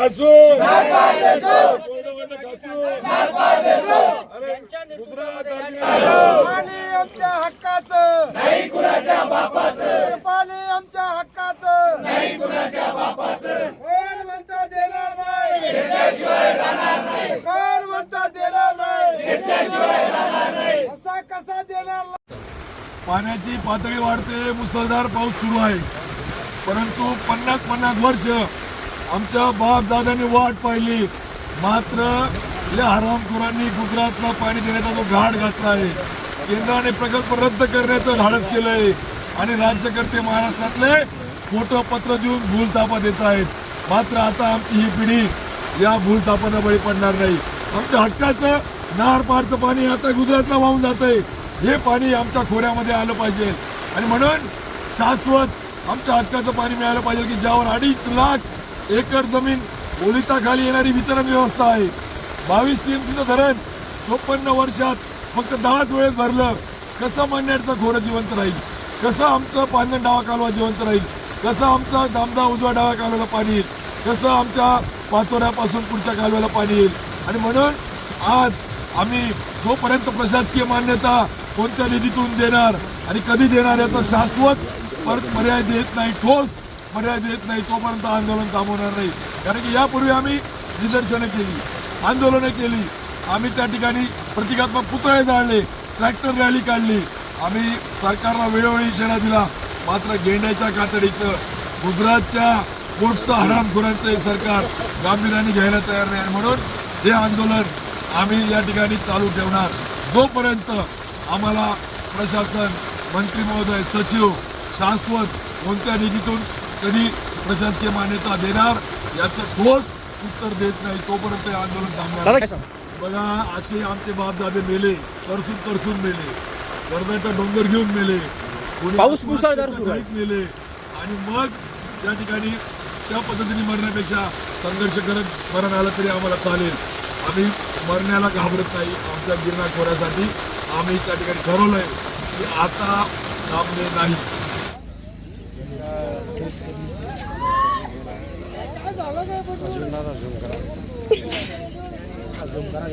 घासू पाणी आमच्या हक्काचं. नाही कुणाच्या बापाचं पाणी आमच्या हक्काचं. नाही कुणाच्या बापाचं कोण म्हणता देणार नाही? घेतल्याशिवाय राहणार नाही कोण म्हणता देणार नाही? घेतल्याशिवाय राहणार नाही असा कसा देणार? पाण्याची पातळी वाढते मुसळधार पाऊस सुरू आहे. परंतु पन्नास पन्नास वर्ष आमच्या बापदादांनी वाट पाहिली. मात्र या हरामखोरांनी गुजरातला पाणी देण्याचा जो घाट घातला आहे केंद्राने प्रकल्प रद्द करण्याचं धाडस केलंय आणि राज्यकर्ते महाराष्ट्रातले फोटो पत्र देऊन भूलतापा देत आहेत. मात्र आता आमची ही पिढी या भूलतापांना बळी पडणार नाही. आमच्या हक्काचं नार पारचं पाणी आता गुजरातला वाहून जात आहे हे पाणी आमच्या खोऱ्यामध्ये आलं पाहिजे. आणि म्हणून शाश्वत आमच्या हक्काचं पाणी मिळालं पाहिजे की ज्यावर अडीच लाख एकर जमीन ओलिताखाली येणारी वितरण व्यवस्था आहे. बावीस टीएमसीचं धरण. चोपन्न वर्षात फक्त दहाच वेळेस भरलं. कसं मन्याडचं खोरं जिवंत राहील? कसं आमचं पांजण डावा कालवा जिवंत राहील? कसं आमचा दामदा उजवा डावा कालव्याला पाणी येईल? कसं आमच्या पाचोऱ्यापासून पुढच्या कालव्याला पाणी येईल? आणि म्हणून आज आम्ही जोपर्यंत प्रशासकीय मान्यता कोणत्या निधीतून देणार आणि कधी देणार याचा शाश्वत परत पर्याय देत नाही ठोस पर्याय देत नाही तोपर्यंत आंदोलन थांबवणार नाही. कारण की यापूर्वी आम्ही निदर्शनं केली आंदोलनं केली. आम्ही त्या ठिकाणी प्रतिकात्मक पुतळे जाळले ट्रॅक्टर रॅली काढली. आम्ही सरकारला वेळोवेळी इशारा दिला मात्र गेंड्याच्या कातडीचं गुजरातच्या कोर्टचं हरामखोरांचं हे सरकार गांभीर्याने घ्यायला तयार नाही. आणि म्हणून हे आंदोलन आम्ही या ठिकाणी चालू ठेवणार. जोपर्यंत आम्हाला प्रशासन मंत्री महोदय सचिव शाश्वत कोणत्या निधीतून कधी प्रशासकीय मान्यता देणार याचं ठोस उत्तर देत नाही तोपर्यंत हे आंदोलन थांबणार. बघा असे आमचे बापदादे मेले तरसून तरसून मेले वर्धाचा डोंगर घेऊन मेले पाऊस मुसळधार आहे. मेले आणि मग त्या ठिकाणी त्या पद्धतीने मरण्यापेक्षा संघर्ष करत मरण आलं तरी आम्हाला चालेल आम्ही मरण्याला घाबरत नाही आमच्या गिरणा खोऱ्यासाठी आम्ही त्या ठिकाणी ठरवलंय की आता थांबणे नाही अजून दादा झूम करा झूम करा